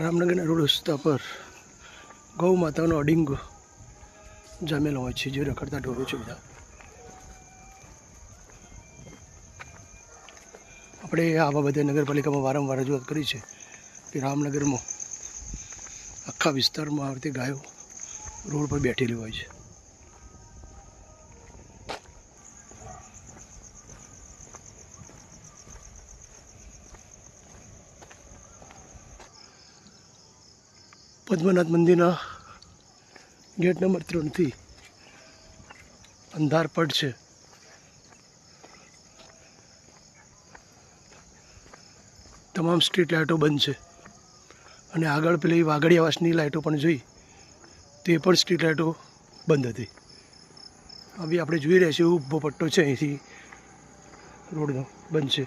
રામનગરના road રસ્તા પર ગૌ માતાનો અડિંગ જામેલો હોય છે જે રખડતા ઢોરો છે બધા. આપણે આવા બધા નગરપાલિકામાં વારંવાર રજૂઆત કરી છે કે રામનગરમાં આખા વિસ્તારમાં આ ગાયો રોડ પર બેઠેલી હોય છે. પદ્મનાથ મંદિરના ગેટ નંબર ત્રણથી અંધારપટ છે. તમામ સ્ટ્રીટ લાઇટો બંધ છે. અને આગળ પેલી વાગડી આવાસની લાઇટો પણ જોઈ, તે પણ સ્ટ્રીટ લાઇટો બંધ હતી. હવે આપણે જોઈ રહ્યા છીએ, ઊભો પટ્ટો છે અહીંથી રોડનો, બંધ છે.